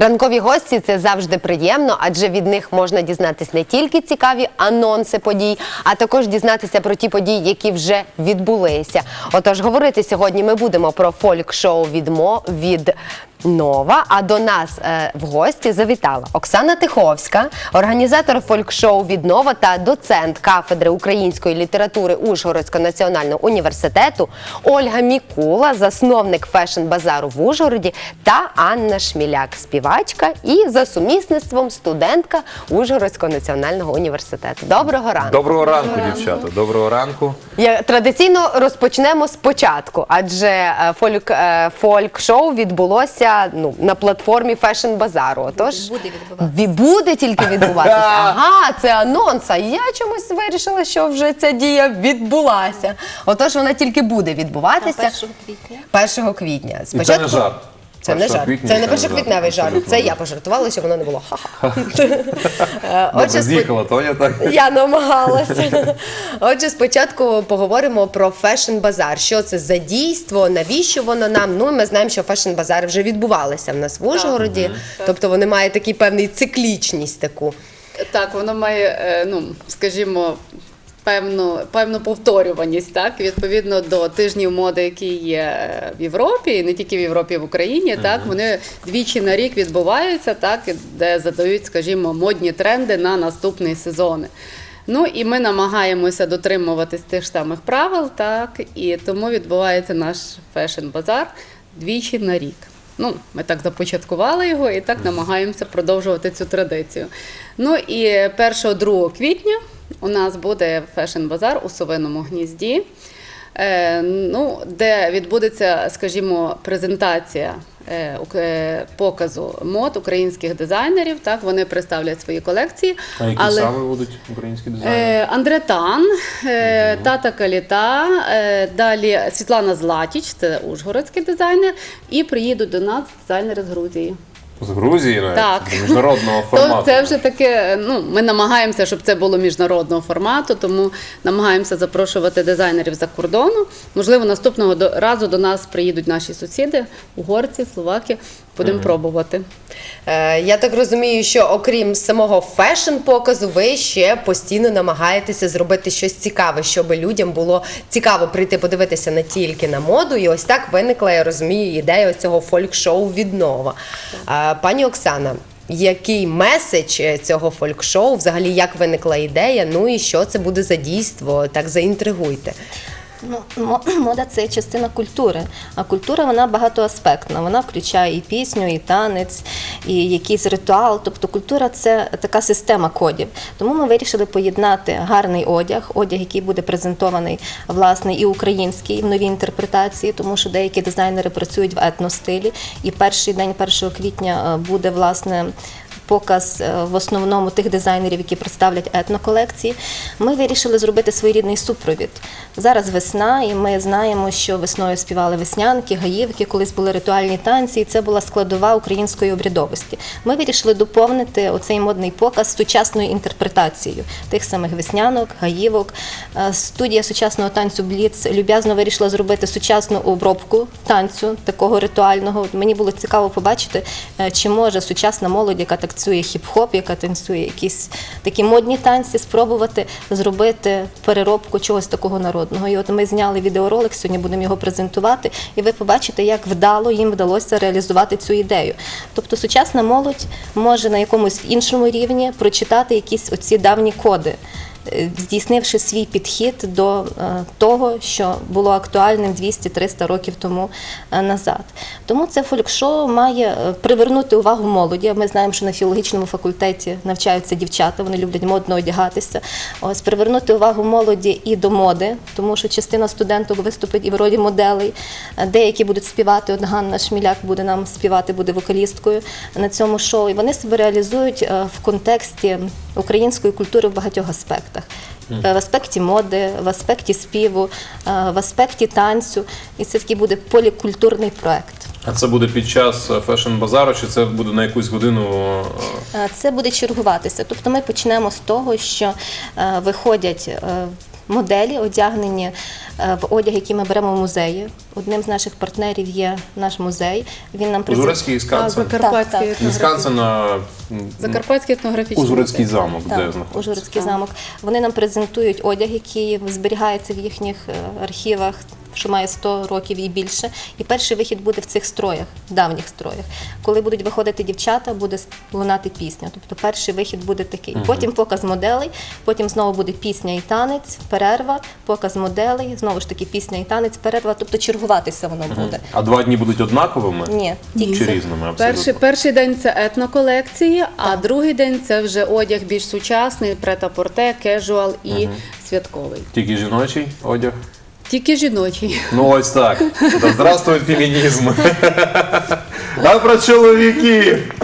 Ранкові гості це завжди приємно, адже від них можна дізнатись не тільки цікаві анонси подій, а також дізнатися про ті події, які вже відбулися. Отож, говорити сьогодні ми будемо про фольк-шоу від від. Нова, а до нас е, в гості завітала Оксана Тиховська, організатор фольк-шоу «Віднова» та доцент кафедри української літератури Ужгородського національного університету, Ольга Мікула, засновник фешн-базару в Ужгороді, та Анна Шміляк, співачка і за сумісництвом студентка Ужгородського національного університету. Доброго ранку! Доброго ранку, дівчата. Доброго ранку. Я традиційно розпочнемо спочатку, адже е, фольк, е, фольк-шоу ну, на платформі Fashion Базару. Отож, Буде відбуватися. Буде тільки відбуватися. Ага, це анонс. А я чомусь вирішила, що вже ця дія відбулася. Отож, вона тільки буде відбуватися 1 квітня. 1 квітня. І це не жарт. Це не 1 жарт. Це не не першоквітневий жарт. Це я пожартувала, щоб воно не було. Ха-ха. Е, Отже, з'їхала Тоня, так? я намагалася. Отже, спочатку поговоримо про фешн-базар. Що це за дійство, навіщо воно нам? Ну, ми знаємо, що фешн-базари вже відбувалися в нас в Ужгороді. Тобто вони мають такий певний циклічність таку. Так, воно має, е, ну скажімо, певну, певну повторюваність, так відповідно до тижнів моди, які є в Європі, і не тільки в Європі, а в Україні. Так вони двічі на рік відбуваються, так де задають, скажімо, модні тренди на наступний сезон. Ну і ми намагаємося дотримуватись тих ж самих правил, так і тому відбувається наш фешн-базар двічі на рік. Ну, ми так започаткували його і так намагаємося продовжувати цю традицію. Ну і 1-2 квітня у нас буде фешн-базар у Совиному гнізді, е, ну, де відбудеться, скажімо, презентація е, е, показу мод українських дизайнерів. Так, вони представлять свої колекції. А які саме будуть українські дизайнери? Андретан, Тата Каліта, далі Світлана Златіч, це ужгородський дизайнер, і приїдуть до нас дизайнери з Грузії. З Грузії навіть? так. До міжнародного формату. То це вже таке. Ну ми намагаємося, щоб це було міжнародного формату, тому намагаємося запрошувати дизайнерів за кордону. Можливо, наступного разу до нас приїдуть наші сусіди, угорці, словаки. Будемо пробувати. Е, Я так розумію, що окрім самого фешн-показу, ви ще постійно намагаєтеся зробити щось цікаве, щоб людям було цікаво прийти подивитися не тільки на моду. І ось так виникла, я розумію, ідея цього фольк-шоу віднова. Е, Пані Оксана. Який меседж е, цього фольк-шоу? Взагалі, як виникла ідея? Ну і що це буде за дійство? Так заінтригуйте. Ну, мо- мода це частина культури, а культура вона багатоаспектна. Вона включає і пісню, і танець, і якийсь ритуал. Тобто культура це така система кодів. Тому ми вирішили поєднати гарний одяг, одяг, який буде презентований власне і український в новій інтерпретації, тому що деякі дизайнери працюють в етностилі. І перший день 1 квітня е, буде власне. Показ е, в основному тих дизайнерів, які представлять етноколекції. Ми вирішили зробити своєрідний супровід. Зараз весна, і ми знаємо, що весною співали веснянки, гаївки, колись були ритуальні танці, і це була складова української обрядовості. Ми вирішили доповнити оцей модний показ сучасною інтерпретацією тих самих веснянок, гаївок. Е, Студія сучасного танцю Бліц люб'язно вирішила зробити сучасну обробку танцю такого ритуального. Мені було цікаво побачити, е, чи може сучасна молодь, яка танцює хіп-хоп, яка танцює якісь такі модні танці, спробувати зробити переробку чогось такого народного. І от ми зняли відеоролик, сьогодні будемо його презентувати, і ви побачите, як вдало їм вдалося реалізувати цю ідею. Тобто сучасна молодь може на якомусь іншому рівні прочитати якісь оці давні коди. Е, Здійснивши свій підхід до е, того, що було актуальним 200-300 років тому е, назад. Тому це фольк-шоу має привернути увагу молоді. Ми знаємо, що на філологічному факультеті навчаються дівчата, вони люблять модно одягатися. Ось привернути увагу молоді і до моди, тому що частина студентів виступить і в ролі моделей. Деякі будуть співати. От Ганна Шміляк буде нам співати, буде вокалісткою на цьому шоу. І вони себе реалізують в контексті української культури в багатьох аспектах. Е, В аспекті моди, в аспекті співу, е, в аспекті танцю. І це такий буде полікультурний проект. А це буде під час фешн-базару, чи це буде на якусь годину? е, Це буде чергуватися. Тобто ми почнемо з того, що виходять моделі, одягнені в одяг, який ми беремо в музеї. Одним з наших партнерів є наш музей. Він нам. Узгородський А, Скансен. Закарпатський. Не. Скансен, а Закарпатський етнографічний Узгородський музей. замок, де Так, знаходиться. Ужгородський замок. Вони нам презентують одяг, який зберігається в їхніх е, архівах. Що має 100 років і більше, і перший вихід буде в цих строях, давніх строях. Коли будуть виходити дівчата, буде лунати пісня. Тобто перший вихід буде такий. Потім показ моделей, потім знову буде пісня і танець, перерва, показ моделей, знову ж таки пісня і танець, перерва. Тобто чергуватися воно буде. А два дні будуть однаковими? Ні, Чи тільки це- різними? Перший, Абсолютно. перший день це етноколекції, а другий день це вже одяг більш сучасний, прета-порте, кежуал і святковий. Тільки жіночий одяг? Тільки жіночий. Ну ось так. Да здравствует фемінізм. А про чоловіків.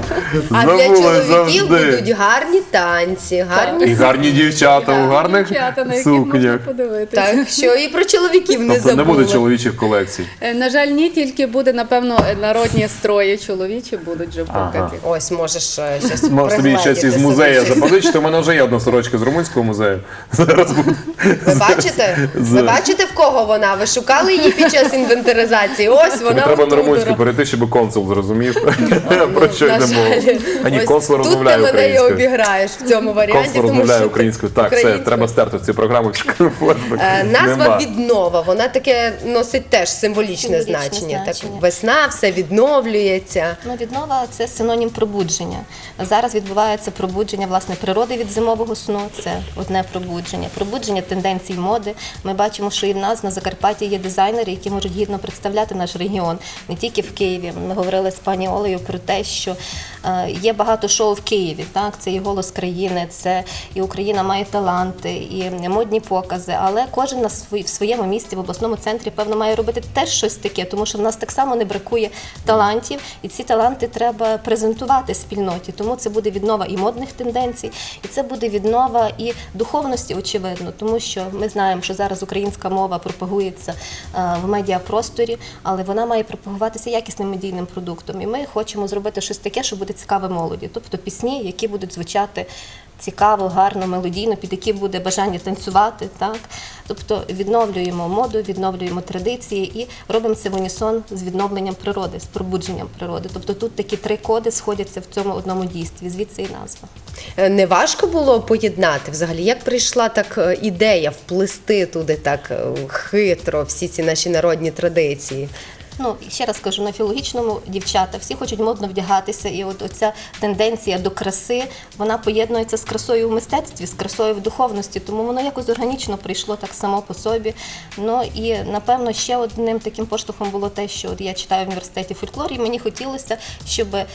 А для чоловіків завжди. будуть гарні танці, гарні І гарні дівчата у гарних Дівчата, на яких можна сукнях. подивитися. так, що і про чоловіків не Тобто не забули. буде чоловічих колекцій. Е, На жаль, ні, тільки буде, напевно, е, народні строї чоловічі будуть вже Ага. покаті. Ось можеш е, щось Мав собі щось із музею запозичити. У мене вже є одна сорочка з румунського музею. Зараз буде. Ви бачите? Ви З- бачите, в кого вона? Ви шукали її під час інвентаризації? Ось вона треба на отут. румунську перейти, щоб консул зрозумів, про що йде мова. А ні, Ось консул Тут розмовляє ти мене і українською. обіграєш в цьому варіанті. Консул тому розмовляє що українською. Так, все, українською. треба стерти цю програму. флешбек. Е, Назва Нема. віднова, вона таке носить теж символічне, Символічне значення. значення. Так, весна, все відновлюється. Ну, віднова це синонім пробудження. Зараз відбувається пробудження власне природи від зимового сну. Це одне пробудження. Пробудження тенденцій моди. Ми бачимо, що і в нас на Закарпатті є дизайнери, які можуть гідно представляти наш регіон не тільки в Києві. Ми говорили з пані Олею про те, що є багато шоу в Києві. Так, це і голос країни, це і Україна має таланти, і модні покази. Але кожен на свої в своєму місці в обласному центрі певно має робити теж щось таке, тому що в нас так само не бракує талантів, і ці таланти треба презентувати спільноті. Тому це буде віднова і модних тенденцій, і це буде віднова і духовності, очевидно, тому що ми знаємо, що зараз українська мова пропагується е, в медіапросторі, але вона має пропагуватися якісним медійним продуктом. І ми хочемо зробити щось таке, що буде цікаве молоді, тобто пісні, які будуть звучати. Цікаво, гарно, мелодійно, під які буде бажання танцювати, так тобто відновлюємо моду, відновлюємо традиції і робимо це в унісон з відновленням природи, з пробудженням природи. Тобто тут такі три коди сходяться в цьому одному дійстві. Звідси і назва. Е, Не важко було поєднати взагалі, як прийшла так е, ідея вплести туди так е, хитро всі ці наші народні традиції. Ну ще раз кажу, на філологічному дівчата всі хочуть модно вдягатися, і от оця тенденція до краси вона поєднується з красою в мистецтві, з красою в духовності. Тому воно якось органічно прийшло так само по собі. Ну і напевно ще одним таким поштовхом було те, що от я читаю в університеті фольклор, і мені хотілося, щоб е,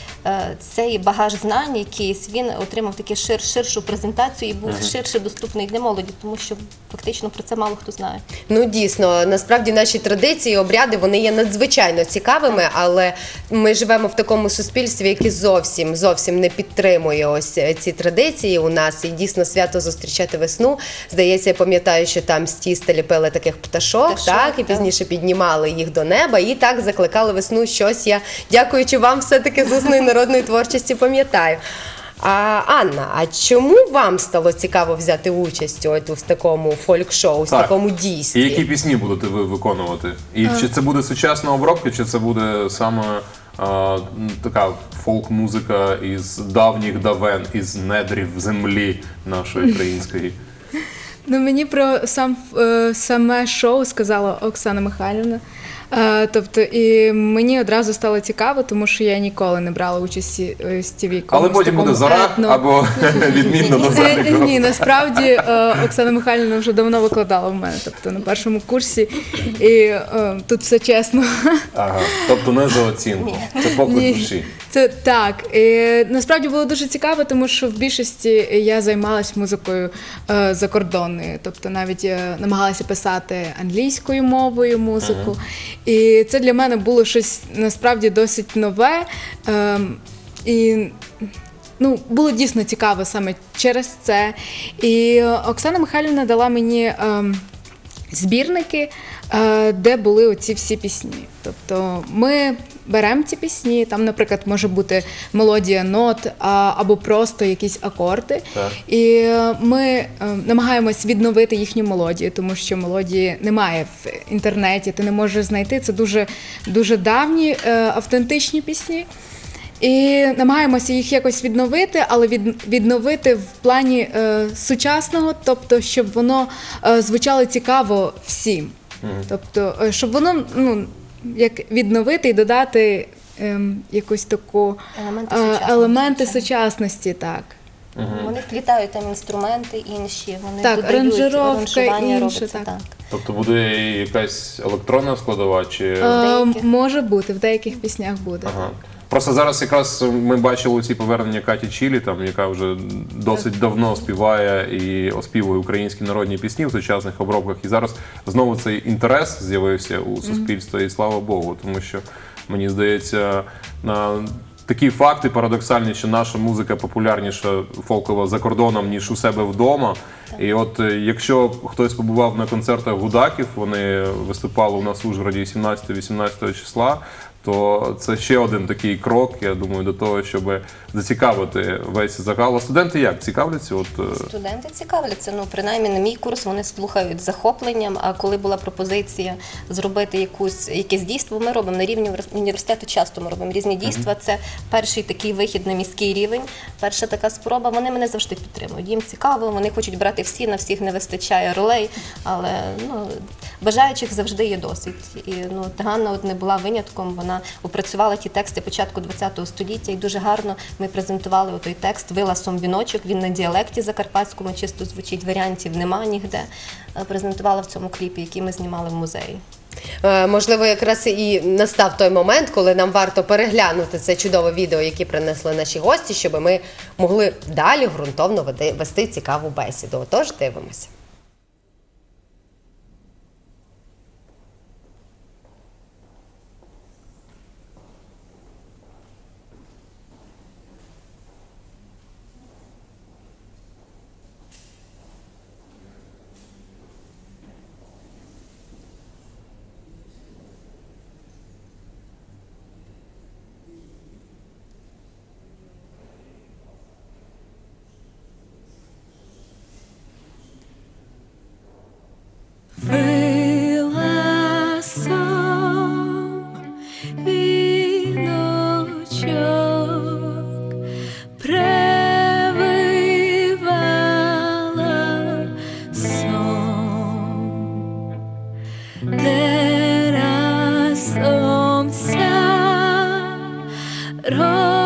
цей багаж знань, якийсь він отримав таку шир, ширшу презентацію і був ширше доступний для молоді, тому що фактично про це мало хто знає. Ну дійсно, насправді наші традиції, обряди вони є надзвичайно цікавими, але ми живемо в такому суспільстві, яке зовсім зовсім не підтримує ось е, ці традиції у нас. І дійсно свято зустрічати весну. Здається, я пам'ятаю, що там з тіста ліпили таких пташок, Пташок, так і так. пізніше піднімали їх до неба і так закликали весну. Щось я дякуючи вам, все таки з усної народної творчості пам'ятаю. А Анна, а чому вам стало цікаво взяти участь от в такому фольк-шоу, в Так. такому дійстві? І які пісні будете ви виконувати? І чи це буде сучасна обробка, чи це буде саме а, м, така фолк-музика із давніх давен, із недрів землі нашої української? Ну, мені про сам е, саме шоу сказала Оксана Михайлівна. Е, тобто, і мені одразу стало цікаво, тому що я ніколи не брала участь е, в якомусь Але потім буде зарах етно. або відмінно до. Ні, насправді е, Оксана Михайлівна вже давно викладала в мене, тобто на першому курсі, і тут все чесно. Ага. Тобто не за оцінку. Це поклик Ні. Це так. І, насправді було дуже цікаво, тому що в більшості я займалась музикою е, закордонною, тобто навіть е, намагалася писати англійською мовою музику. І це для мене було щось насправді досить нове. Е, і Ну, було дійсно цікаво саме через це. І Оксана Михайлівна дала мені ем, збірники, е, де були оці всі пісні. Тобто ми беремо ці пісні, там, наприклад, може бути мелодія нот або просто якісь акорди. Так. І е, ми е, намагаємось відновити їхню мелодію, тому що мелодії немає в інтернеті, ти не можеш знайти. Це дуже, дуже давні автентичні пісні. І намагаємося їх якось відновити, але від, відновити в плані е, сучасного, тобто, щоб воно е, звучало цікаво всім. Тобто, е, щоб воно ну, як відновити і додати ем, якусь таку Елементи е, сучасності, елементи сучасності, так. Вони вплітають там інструменти інші, вони Так, додають аранжировка аранжування інша, робиться так. так. Тобто буде якась електронна складова чи. Е, може бути, в деяких піснях буде. Ага. Просто зараз якраз ми бачили ці повернення Каті Чілі, там яка вже досить давно співає і оспівує українські народні пісні в сучасних обробках. І зараз знову цей інтерес з'явився у суспільства, і слава Богу, тому що мені здається, на такі факти парадоксальні, що наша музика популярніша фолкова за кордоном, ніж у себе вдома. І от е, якщо хтось побував на концертах гудаків, вони виступали у нас в Ужгороді 17-18 числа, то це ще один такий крок, я думаю, до того, щоб зацікавити весь загал. А студенти як цікавляться? От е, Студенти цікавляться. Ну, принаймні, на мій курс вони слухають з захопленням. А коли була пропозиція зробити якусь якесь дійство, ми робимо на рівні універс- університету. Часто ми робимо різні дійства. Це перший такий вихід на міський рівень. Перша така спроба. Вони мене завжди підтримують. Їм цікаво, вони хочуть брати всі, на всіх не вистачає ролей, але ну бажаючих завжди є досить. І ну Ганна от не була винятком. Вона опрацювала ті тексти початку ХХ століття, і дуже гарно ми презентували той текст виласом віночок. Він на діалекті закарпатському чисто звучить. Варіантів нема ніде. Е, Презентувала в цьому кліпі, який ми знімали в музеї. Е, Можливо, якраз і настав той момент, коли нам варто переглянути це чудове відео, яке принесли наші гості, щоб ми могли далі ґрунтовно вести цікаву бесіду. Отож, дивимося. Roll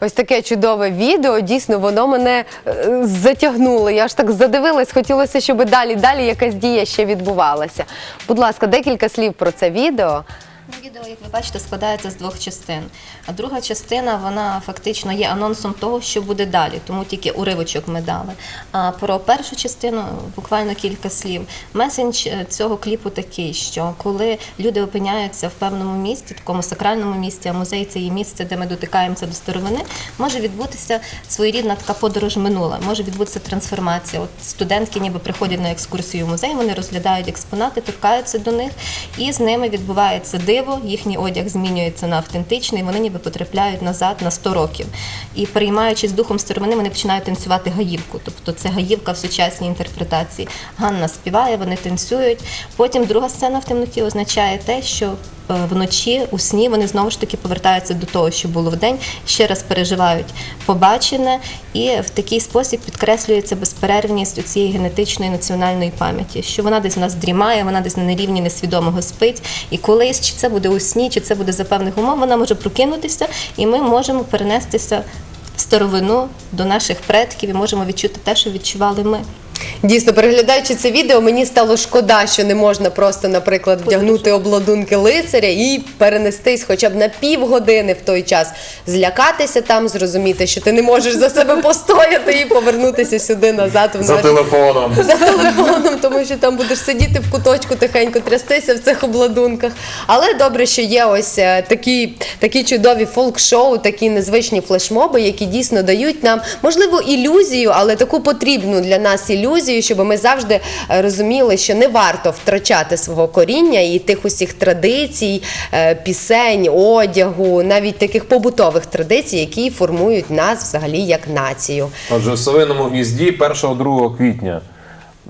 Ось таке чудове відео. Дійсно, воно мене е, затягнуло. Я ж так задивилась, хотілося, щоб далі, далі якась дія ще відбувалася. Будь ласка, декілька слів про це відео. Відео, як ви бачите, складається з двох частин. А друга частина вона фактично є анонсом того, що буде далі, тому тільки уривочок ми дали. А про першу частину буквально кілька слів. Месендж е, цього кліпу такий, що коли люди опиняються в певному місті, такому сакральному місті, а музей це є місце, де ми дотикаємося до старовини, може відбутися своєрідна така подорож минула, може відбутися трансформація. От студентки ніби приходять на екскурсію в музей, вони розглядають експонати, торкаються до них, і з ними відбувається диво, їхній одяг змінюється на автентичний, вони ніби потрапляють назад на 100 років. І переймаючись духом старовини, вони починають танцювати гаївку. Тобто це гаївка в сучасній інтерпретації. Ганна співає, вони танцюють. Потім друга сцена в темноті означає те, що вночі у сні вони знову ж таки повертаються до того, що було вдень, ще раз переживають побачене, і в такий спосіб підкреслюється безперервність у цієї генетичної національної пам'яті, що вона десь в нас дрімає, вона десь на рівні несвідомого спить. І колись, чи це буде у сні, чи це буде за певних умов, вона може прокинутися, і ми можемо перенестися в старовину до наших предків і можемо відчути те, що відчували ми. Дійсно, переглядаючи це відео, мені стало шкода, що не можна просто, наприклад, вдягнути обладунки лицаря і перенестись хоча б на півгодини в той час, злякатися там, зрозуміти, що ти не можеш за себе постояти і повернутися сюди назад в За наш телефоном. за телефоном, тому що там будеш сидіти в куточку тихенько, трястися в цих обладунках. Але добре, що є ось е, такі, такі чудові фолк-шоу, такі незвичні флешмоби, які дійсно дають нам можливо ілюзію, але таку потрібну для нас ілюзію, щоб ми завжди е, розуміли, що не варто втрачати свого коріння і тих усіх традицій, е, пісень, одягу, навіть таких побутових традицій, які формують нас взагалі як націю. Отже, в совиному гнізді 1-2 квітня.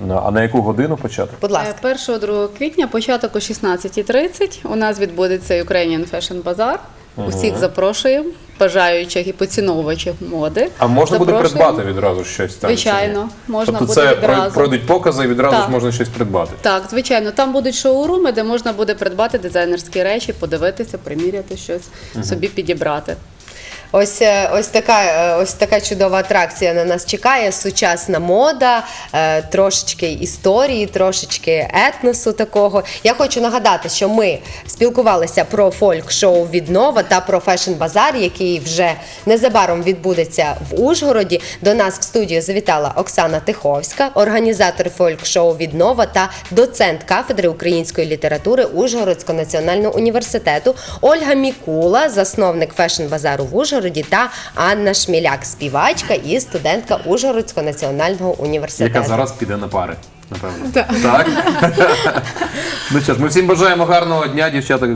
А на яку годину почати? Будь ласка. 1-2 квітня, початок о 16.30. У нас відбудеться Ukrainian Fashion Bazaar. Усіх запрошуємо, бажаючих і поціновувачів моди. А можна буде Запрошуємо. придбати відразу щось там? Звичайно, чи ні? можна тобто буде це відразу. пройдуть покази і відразу Так. ж можна щось придбати. Так, звичайно, там будуть шоуруми, де можна буде придбати дизайнерські речі, подивитися, приміряти щось, собі підібрати. Ось е, ось така е, ось така чудова атракція на нас чекає. Сучасна мода, е, трошечки історії, трошечки етносу такого. Я хочу нагадати, що ми спілкувалися про фольк-шоу Віднова та про фешн-базар, який вже незабаром відбудеться в Ужгороді. До нас в студію завітала Оксана Тиховська, організатор фольк-шоу Віднова та доцент кафедри української літератури Ужгородського національного університету Ольга Мікула, засновник фешн-базару в Ужгороді, та Анна Шміляк, співачка і студентка Ужгородського національного університету. Яка зараз піде на пари, напевно. Так. Так? ну що ж, ми всім бажаємо гарного дня, дівчата.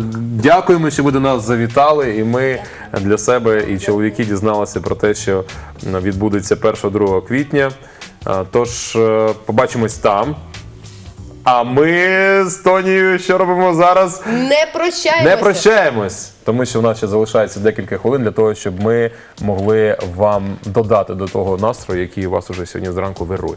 Дякуємо, що ви до нас завітали. І ми для себе і чоловіки дізналися про те, що відбудеться 1-2 квітня. Тож е, побачимось там. А ми з Тонією що робимо зараз? Не прощаємося. Не прощаємось, тому що в нас ще залишається декілька хвилин для того, щоб ми могли вам додати до того настрою, який у вас уже сьогодні зранку вирує.